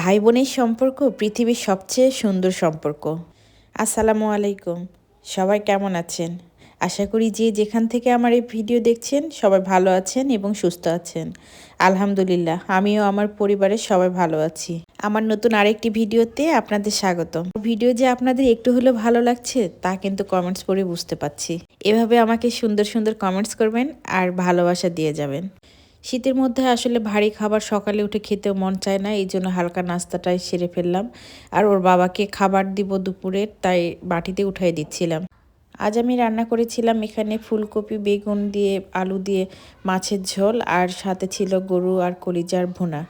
ভাই বোনের সম্পর্ক পৃথিবীর সবচেয়ে সুন্দর সম্পর্ক। আসসালামু আলাইকুম। সবাই কেমন আছেন? আশা করি যে যেখান থেকে আমার এই ভিডিও দেখছেন, সবাই ভালো আছেন এবং সুস্থ আছেন। আলহামদুলিল্লাহ, আমিও আমার পরিবারের সবাই ভালো আছি। আমার নতুন আরেকটি ভিডিওতে আপনাদের স্বাগত ভিডিও যে আপনাদের একটু হলেও ভালো লাগছে, তা কিন্তু কমেন্টস পড়ে বুঝতে পারছি। এভাবে আমাকে সুন্দর সুন্দর কমেন্টস করবেন আর ভালোবাসা দিয়ে যাবেন। শীতের মধ্যে আসলে ভারী খাবার সকালে উঠে খেতেও মন চায় না, এই জন্য হালকা নাস্তাটাই সেরে ফেললাম। আর ওর বাবাকে খাবার দিব দুপুরের তাই বাটিতে উঠাই দিচ্ছিলাম। আজ আমি রান্না করেছিলাম এখানে ফুলকপি, বেগুন দিয়ে, আলু দিয়ে, মাছের ঝোল, আর সাথে ছিল গরু আর কলিজার ভুনা।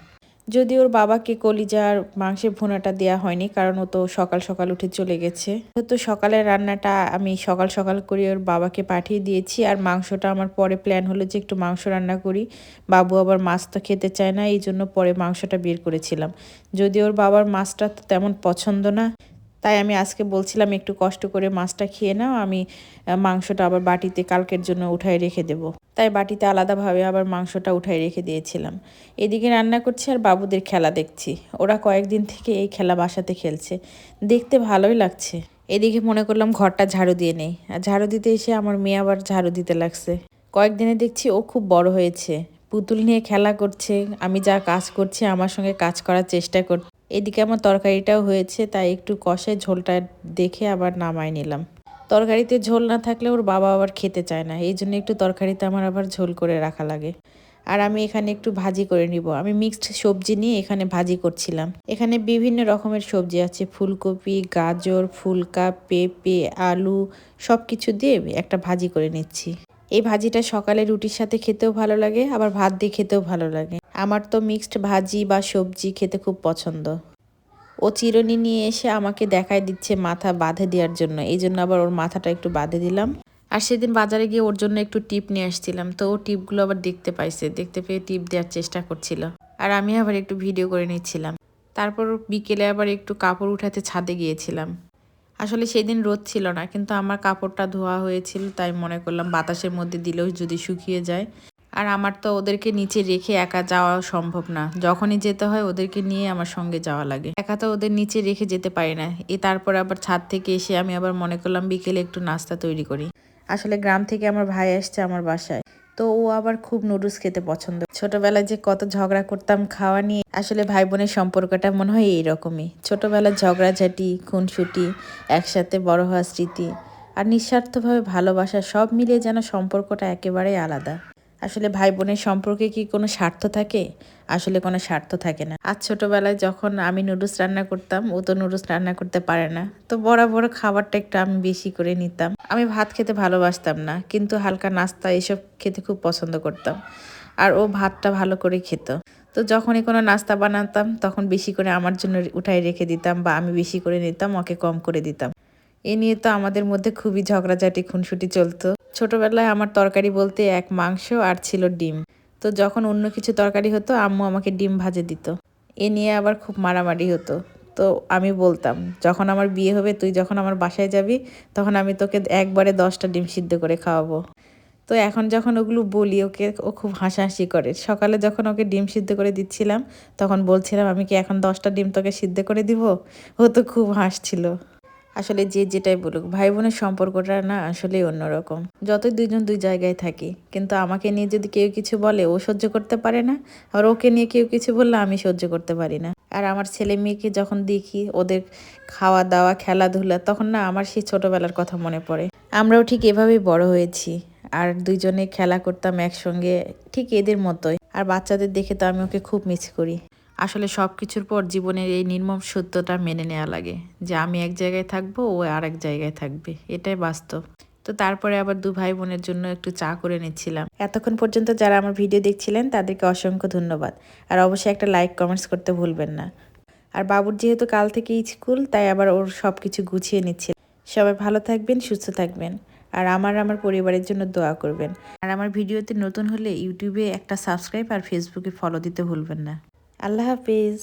যদি ওর বাবাকে কলিজার মাংসের ভুনাটা দেওয়া হয়নি, কারণ ও তো সকাল সকাল উঠে চলে গেছে। তো সকালের রান্নাটা আমি সকাল সকাল করে ওর বাবাকে পাঠিয়ে দিয়েছি, আর মাংসটা আমার পরে প্ল্যান হলো যে একটু মাংস রান্না করি। বাবু আবার মাছ তো খেতে চায় না এই জন্য পরে মাংসটা বের করেছিলাম। যদি ওর বাবার মাছটা তো তেমন পছন্দ না তাই আমি আজকে বলছিলাম একটু কষ্ট করে মাছটা খেয়ে নাও, আমি মাংসটা আবার বাটিতে কালকের জন্য উঠাই রেখে দেব। তাই বাটিতে আলাদাভাবে আবার মাংসটা উঠাই রেখে দিয়েছিলাম। এদিকে রান্না করছি আর বাবুদের খেলা দেখছি। ওরা কয়েকদিন থেকে এই খেলা বাসাতে খেলছে। দেখতে ভালোই লাগছে। এদিকে মনে করলাম ঘরটা ঝাড়ু দিয়ে নেই। আর ঝাড়ু দিতে এসে আমার মেয়ে আবার ঝাড়ু দিতে লাগছে। কয়েকদিনে দেখছি ও খুব বড় হয়েছে। পুতুল নিয়ে খেলা করছে, আমি যা কাজ করছি, আমার সঙ্গে কাজ করার চেষ্টা করছে এদিকে আমার তরকারিটাও হয়েছে, তাই একটু কষে ঝোলটা দেখে আবার নামাই নিলাম। তরকারিতে ঝোল না থাকলে ওর বাবা আবার খেতে চায় না, এই জন্য একটু তরকারিতে আমার আবার ঝোল করে রাখা লাগে। আর আমি এখানে একটু ভাজি করে নিব। আমি মিক্সড সবজি নিয়ে এখানে ভাজি করছিলাম। এখানে বিভিন্ন রকমের সবজি আছে, ফুলকপি, গাজর, ফুলকা, পেঁপে, আলু সব কিছু দিয়ে একটা ভাজি করে নিচ্ছি। এই ভাজিটা সকালে রুটির সাথে খেতেও ভালো লাগে, আবার ভাত দিয়ে খেতেও ভালো লাগে। আমার তো মিক্সড ভাজি বা সবজি খেতে খুব পছন্দ। ও চিরনি নিয়ে এসে আমাকে দেখাই দিচ্ছে মাথা বাঁধে দেওয়ার জন্য, এই জন্য আবার ওর মাথাটা একটু বাঁধে দিলাম। আর সেদিন বাজারে গিয়ে ওর জন্য একটু টিপ নিয়ে আসছিলাম, তো ও টিপগুলো আবার দেখতে পাইছে, দেখতে পেয়ে টিপ দেওয়ার চেষ্টা করছিল। আর আমি আবার একটু ভিডিও করে নিচ্ছিলাম। তারপর বিকেলে আবার একটু কাপড় উঠাতে ছাদে গিয়েছিলাম। আসলে সেদিন রোদ ছিল না, কিন্তু আমার কাপড়টা ধোয়া হয়েছিল, তাই মনে করলাম বাতাসের মধ্যে দিলেও যদি শুকিয়ে যায়। আর আমার তো ওদেরকে নিচে রেখে একা যাওয়া সম্ভব না। যখনই যেতে হয় ওদেরকে নিয়ে আমার সঙ্গে যাওয়া লাগে। একা তো ওদের নিচে রেখে যেতে পারি না। এ তারপর আবার ছাদ থেকে এসে আমি আবার মনে করলাম বিকেলে একটু নাস্তা তৈরি করি। আসলে গ্রাম থেকে আমার ভাই আসছে আমার বাসায়। তো ও আবার খুব নুডলস খেতে পছন্দ ছোটবেলায় যে কত ঝগড়া করতাম খাওয়া নিয়ে, আসলে ভাই বোনের সম্পর্কটা মনে হয় এইরকমই। ছোটবেলার ঝগড়াঝাটি, খুনসুটি, একসাথে বড় হওয়া স্মৃতি আর নিঃস্বার্থভাবে ভালোবাসা সব মিলিয়ে যেন সম্পর্কটা একেবারেই আলাদা। আসলে ভাই বোনের সম্পর্কে কি কোনো স্বার্থ থাকে? আসলে কোনো স্বার্থ থাকে না। আজ ছোটোবেলায় যখন আমি নুডলস রান্না করতাম, ও তো নুডলস রান্না করতে পারে না। তো বড় বড় খাবারটা একটু আমি বেশি করে নিতাম। আমি ভাত খেতে ভালোবাসতাম না, কিন্তু হালকা নাস্তা এসব খেতে খুব পছন্দ করতাম। আর ও ভাতটা ভালো করে খেত। তো যখনই কোনো নাস্তা বানাতাম, তখন বেশি করে আমার জন্য উঠাই রেখে দিতাম বা আমি বেশি করে নিতাম, ওকে কম করে দিতাম। এ নিয়ে তো আমাদের মধ্যে খুবই ঝগড়াঝাটি, খুনসুটি চলতো। ছোটবেলায় আমার তরকারি বলতে এক মাংস আর ছিল ডিম। তো যখন অন্য কিছু তরকারি হতো, আম্মু আমাকে ডিম ভাজে দিত। এ নিয়ে আবার খুব মারামারি হতো। তো আমি বলতাম, যখন আমার বিয়ে হবে, তুই যখন আমার বাসায় যাবি, তখন আমি তোকে একবারে দশটা ডিম সিদ্ধ করে খাওয়াবো। তো এখন যখন ওগুলো বলি, ওকে, ও খুব হাসাহাসি করে। সকালে যখন ওকে ডিম সিদ্ধ করে দিচ্ছিলাম, তখন বলছিলাম, আমি কি এখন দশটা ডিম তোকে সিদ্ধ করে দিব? ও তো খুব হাসছিল। আসলে যে যেটাই বলুক ভাই বোনের সম্পর্কটা না আসলেই অন্যরকম। যতই দুইজন দুই জায়গায় থাকি, কিন্তু আমাকে নিয়ে যদি কেউ কিছু বলে, ও সহ্য করতে পারে না, আর ওকে নিয়ে কেউ কিছু বললে আমি সহ্য করতে পারি না। আর আমার ছেলে মেয়েকে যখন দেখি, ওদের খাওয়া দাওয়া খেলাধুলা, তখন না আমার সেই ছোটবেলার কথা মনে পড়ে। আমরাও ঠিক এভাবেই বড় হয়েছি, আর দুইজনে খেলা করতাম একসঙ্গে ঠিক এদের মতোই। আর বাচ্চাদের দেখে তো আমি ওকে খুব মিস করি। আসলে সব কিছুর পর জীবনের এই নির্মম সত্যটা মেনে নেওয়া লাগে যে আমি এক জায়গায় থাকব, ও আর এক জায়গায় থাকবে। এটাই বাস্তব। তো তারপরে আবার দু ভাই বোনের জন্য একটু চা করে নিচ্ছিলাম। এতক্ষণ পর্যন্ত যারা আমার ভিডিও দেখছিলেন, তাদেরকে অসংখ্য ধন্যবাদ। আর অবশ্যই একটা লাইক, কমেন্টস করতে ভুলবেন না। আর বাবুর যেহেতু কাল থেকে স্কুল, তাই আবার ওর সব কিছু গুছিয়ে নিচ্ছে। সবাই ভালো থাকবেন, সুস্থ থাকবেন। আর আমার আমার পরিবারের জন্য দোয়া করবেন। আর আমার ভিডিওতে নতুন হলে ইউটিউবে একটা সাবস্ক্রাইব আর ফেসবুকে ফলো দিতে ভুলবেন না। আল্লাহ হাফিজ।